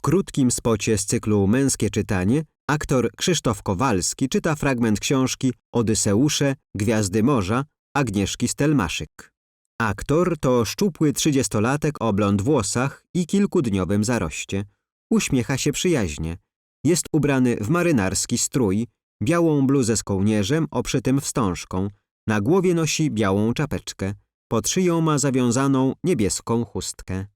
W krótkim spocie z cyklu Męskie czytanie aktor Krzysztof Kowalski czyta fragment książki Odyseusze, Gwiazdy Morza Agnieszki Stelmaszyk. Aktor to szczupły trzydziestolatek o blond włosach i kilkudniowym zaroście. Uśmiecha się przyjaźnie. Jest ubrany w marynarski strój, białą bluzę z kołnierzem obszytym wstążką. Na głowie nosi białą czapeczkę. Pod szyją ma zawiązaną niebieską chustkę.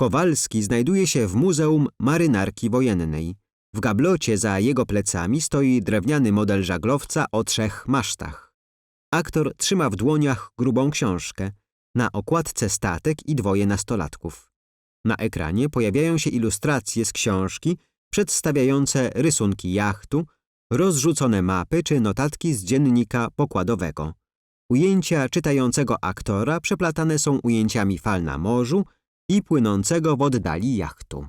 Kowalski znajduje się w Muzeum Marynarki Wojennej. W gablocie za jego plecami stoi drewniany model żaglowca o trzech masztach. Aktor trzyma w dłoniach grubą książkę. Na okładce statek i dwoje nastolatków. Na ekranie pojawiają się ilustracje z książki przedstawiające rysunki jachtu, rozrzucone mapy czy notatki z dziennika pokładowego. Ujęcia czytającego aktora przeplatane są ujęciami fal na morzu i płynącego w oddali jachtu.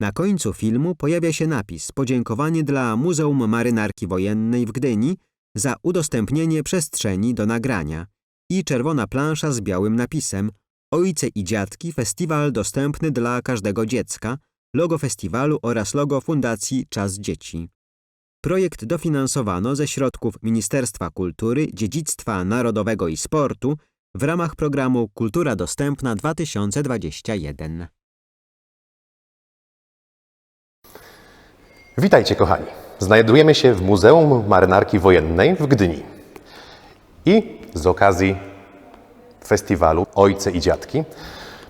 Na końcu filmu pojawia się napis Podziękowanie dla Muzeum Marynarki Wojennej w Gdyni za udostępnienie przestrzeni do nagrania i czerwona plansza z białym napisem Ojce i Dziadki Festiwal dostępny dla każdego dziecka, logo festiwalu oraz logo Fundacji Czas Dzieci. Projekt dofinansowano ze środków Ministerstwa Kultury, Dziedzictwa Narodowego i Sportu w ramach programu Kultura Dostępna 2021. Witajcie kochani. Znajdujemy się w Muzeum Marynarki Wojennej w Gdyni. I z okazji festiwalu Ojce i Dziadki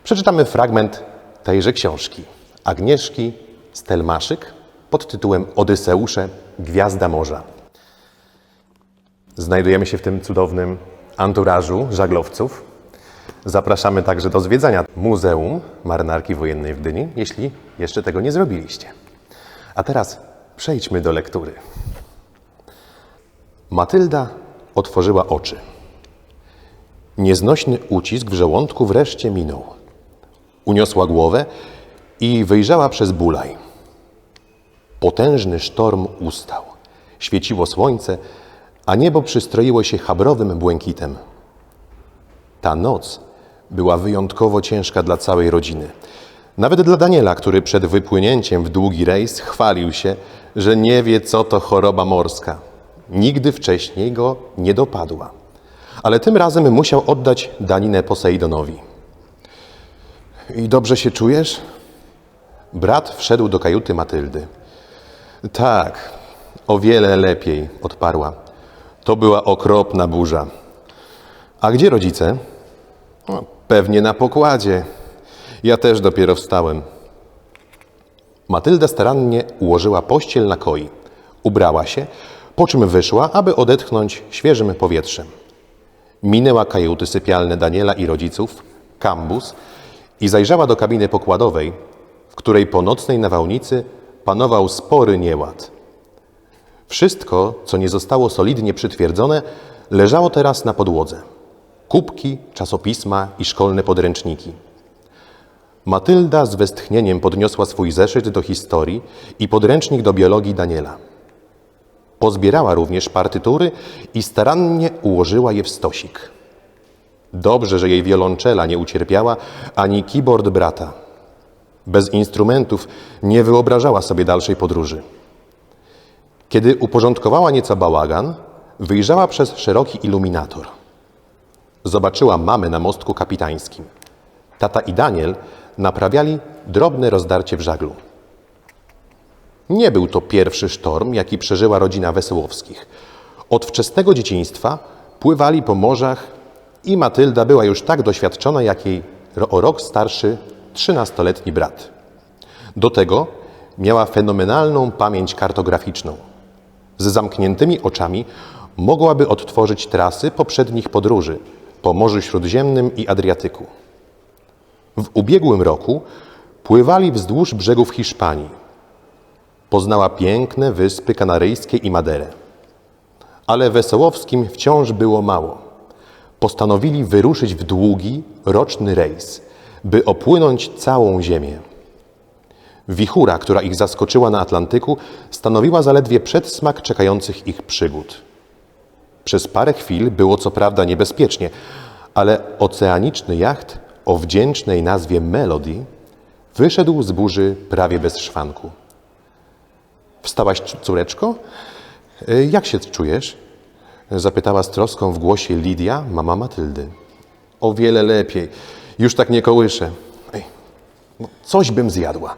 przeczytamy fragment tejże książki Agnieszki Stelmaszyk pod tytułem Odyseusze Gwiazda Morza. Znajdujemy się w tym cudownym anturażu żaglowców. Zapraszamy także do zwiedzania Muzeum Marynarki Wojennej w Gdyni, jeśli jeszcze tego nie zrobiliście. A teraz przejdźmy do lektury. Matylda otworzyła oczy. Nieznośny ucisk w żołądku wreszcie minął. Uniosła głowę i wyjrzała przez bulaj. Potężny sztorm ustał. Świeciło słońce, a niebo przystroiło się chabrowym błękitem. Ta noc była wyjątkowo ciężka dla całej rodziny. Nawet dla Daniela, który przed wypłynięciem w długi rejs chwalił się, że nie wie, co to choroba morska. Nigdy wcześniej go nie dopadła. Ale tym razem musiał oddać daninę Poseidonowi. I dobrze się czujesz? Brat wszedł do kajuty Matyldy. Tak, o wiele lepiej, odparła. To była okropna burza. A gdzie rodzice? No, pewnie na pokładzie. Ja też dopiero wstałem. Matylda starannie ułożyła pościel na koi. Ubrała się, po czym wyszła, aby odetchnąć świeżym powietrzem. Minęła kajuty sypialne Daniela i rodziców, kambus i zajrzała do kabiny pokładowej, w której po nocnej nawałnicy panował spory nieład. Wszystko, co nie zostało solidnie przytwierdzone, leżało teraz na podłodze. Kubki, czasopisma i szkolne podręczniki. Matylda z westchnieniem podniosła swój zeszyt do historii i podręcznik do biologii Daniela. Pozbierała również partytury i starannie ułożyła je w stosik. Dobrze, że jej wiolonczela nie ucierpiała, ani keyboard brata. Bez instrumentów nie wyobrażała sobie dalszej podróży. Kiedy uporządkowała nieco bałagan, wyjrzała przez szeroki iluminator. Zobaczyła mamę na mostku kapitańskim. Tata i Daniel naprawiali drobne rozdarcie w żaglu. Nie był to pierwszy sztorm, jaki przeżyła rodzina Wesołowskich. Od wczesnego dzieciństwa pływali po morzach i Matylda była już tak doświadczona, jak jej o rok starszy trzynastoletni brat. Do tego miała fenomenalną pamięć kartograficzną. Z zamkniętymi oczami mogłaby odtworzyć trasy poprzednich podróży po Morzu Śródziemnym i Adriatyku. W ubiegłym roku pływali wzdłuż brzegów Hiszpanii. Poznała piękne wyspy kanaryjskie i Maderę. Ale Wesołowskim wciąż było mało. Postanowili wyruszyć w długi, roczny rejs, by opłynąć całą Ziemię. Wichura, która ich zaskoczyła na Atlantyku, stanowiła zaledwie przedsmak czekających ich przygód. Przez parę chwil było co prawda niebezpiecznie, ale oceaniczny jacht o wdzięcznej nazwie Melody wyszedł z burzy prawie bez szwanku. Wstałaś, córeczko? E, Jak się czujesz? Zapytała z troską w głosie Lidia, mama Matyldy. O wiele lepiej. Już tak nie kołyszę. Ej, no coś bym zjadła.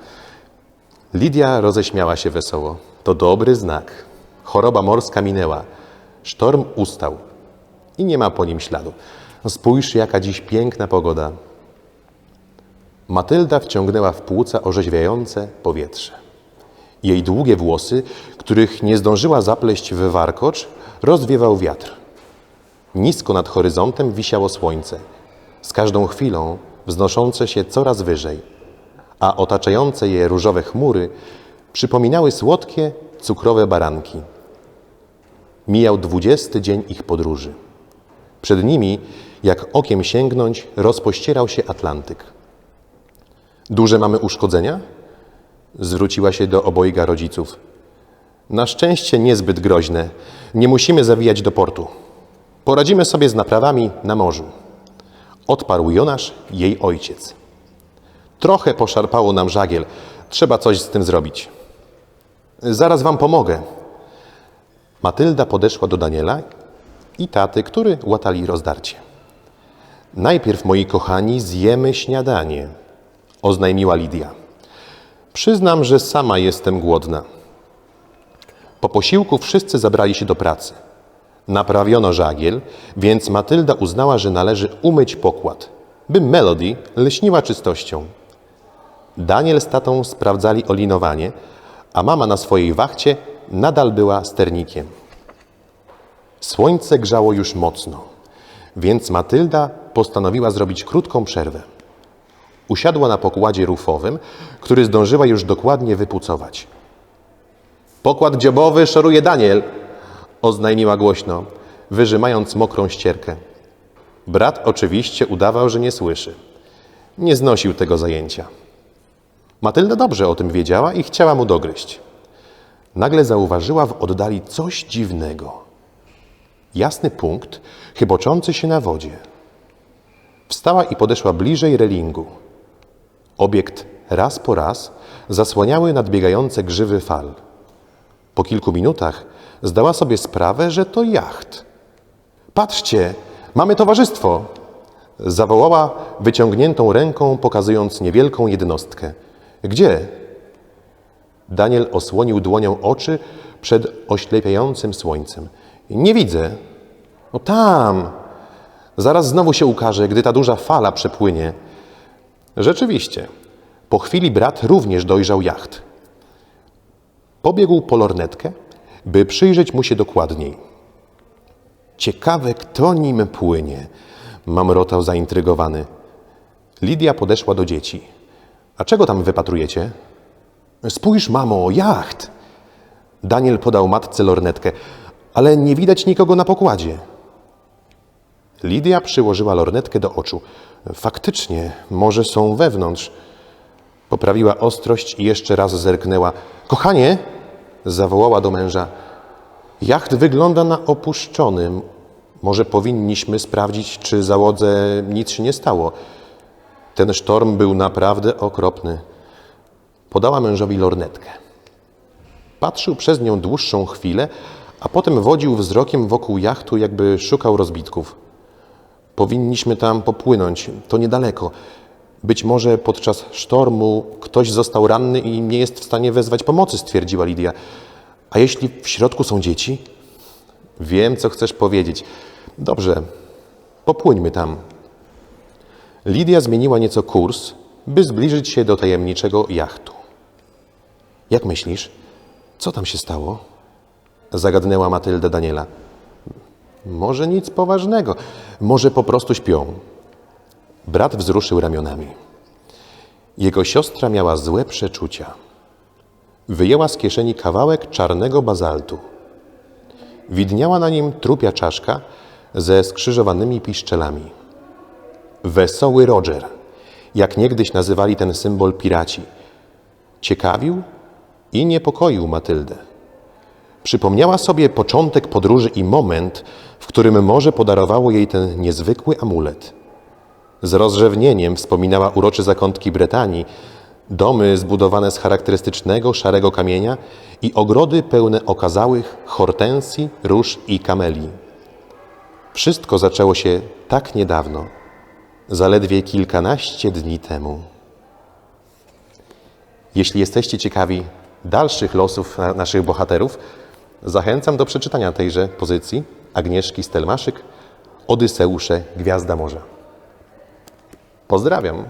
Lidia roześmiała się wesoło. To dobry znak. Choroba morska minęła. Sztorm ustał. I nie ma po nim śladu. Spójrz, jaka dziś piękna pogoda. Matylda wciągnęła w płuca orzeźwiające powietrze. Jej długie włosy, których nie zdążyła zapleść w warkocz, rozwiewał wiatr. Nisko nad horyzontem wisiało słońce, z każdą chwilą wznoszące się coraz wyżej, a otaczające je różowe chmury przypominały słodkie, cukrowe baranki. Mijał dwudziesty dzień ich podróży. Przed nimi, jak okiem sięgnąć, rozpościerał się Atlantyk. Duże mamy uszkodzenia? Zwróciła się do obojga rodziców. Na szczęście niezbyt groźne. Nie musimy zawijać do portu. Poradzimy sobie z naprawami na morzu. Odparł Jonasz, jej ojciec. Trochę poszarpało nam żagiel. Trzeba coś z tym zrobić. Zaraz wam pomogę. Matylda podeszła do Daniela i taty, który łatali rozdarcie. Najpierw, moi kochani, zjemy śniadanie, oznajmiła Lidia. Przyznam, że sama jestem głodna. Po posiłku wszyscy zabrali się do pracy. Naprawiono żagiel, więc Matylda uznała, że należy umyć pokład, by Melody lśniła czystością. Daniel z tatą sprawdzali olinowanie, a mama na swojej wachcie nadal była sternikiem. Słońce grzało już mocno, więc Matylda postanowiła zrobić krótką przerwę. Usiadła na pokładzie rufowym, który zdążyła już dokładnie wypucować. Pokład dziobowy szoruje Daniel, oznajmiła głośno, wyrzymając mokrą ścierkę. Brat oczywiście udawał, że nie słyszy. Nie znosił tego zajęcia. Matylda dobrze o tym wiedziała i chciała mu dogryźć. Nagle zauważyła w oddali coś dziwnego. Jasny punkt, chyboczący się na wodzie. Wstała i podeszła bliżej relingu. Obiekt raz po raz zasłaniały nadbiegające grzywy fal. Po kilku minutach zdała sobie sprawę, że to jacht. Patrzcie, mamy towarzystwo! Zawołała wyciągniętą ręką, pokazując niewielką jednostkę. Gdzie? Daniel osłonił dłonią oczy przed oślepiającym słońcem. Nie widzę. O tam! Zaraz znowu się ukaże, gdy ta duża fala przepłynie. Rzeczywiście, po chwili brat również dojrzał jacht. Pobiegł po lornetkę, by przyjrzeć mu się dokładniej. Ciekawe, kto nim płynie, mamrotał zaintrygowany. Lidia podeszła do dzieci. A czego tam wypatrujecie? Spójrz, mamo, jacht! Daniel podał matce lornetkę, ale nie widać nikogo na pokładzie. Lidia przyłożyła lornetkę do oczu. Faktycznie, może są wewnątrz. Poprawiła ostrość i jeszcze raz zerknęła. Kochanie, zawołała do męża. Jacht wygląda na opuszczony. Może powinniśmy sprawdzić, czy załodze nic się nie stało. Ten sztorm był naprawdę okropny. Podała mężowi lornetkę. Patrzył przez nią dłuższą chwilę, a potem wodził wzrokiem wokół jachtu, jakby szukał rozbitków. Powinniśmy tam popłynąć, to niedaleko. Być może podczas sztormu ktoś został ranny i nie jest w stanie wezwać pomocy, stwierdziła Lidia. A jeśli w środku są dzieci? Wiem, co chcesz powiedzieć. Dobrze, popłyńmy tam. Lidia zmieniła nieco kurs, by zbliżyć się do tajemniczego jachtu. Jak myślisz, co tam się stało? Zagadnęła Matylda Daniela. Może nic poważnego, może po prostu śpią. Brat wzruszył ramionami. Jego siostra miała złe przeczucia. Wyjęła z kieszeni kawałek czarnego bazaltu. Widniała na nim trupia czaszka ze skrzyżowanymi piszczelami. Wesoły Roger, jak niegdyś nazywali ten symbol piraci, ciekawił i niepokoił Matyldę. Przypomniała sobie początek podróży i moment, w którym morze podarowało jej ten niezwykły amulet. Z rozrzewnieniem wspominała urocze zakątki Bretanii, Domy zbudowane z charakterystycznego szarego kamienia i ogrody pełne okazałych hortensji, róż i kamelii. Wszystko zaczęło się tak niedawno, zaledwie kilkanaście dni temu. Jeśli jesteście ciekawi dalszych losów na- naszych bohaterów, zachęcam do przeczytania tejże pozycji Agnieszki Stelmaszyk Odyseusze Gwiazda Morza. Pozdrawiam.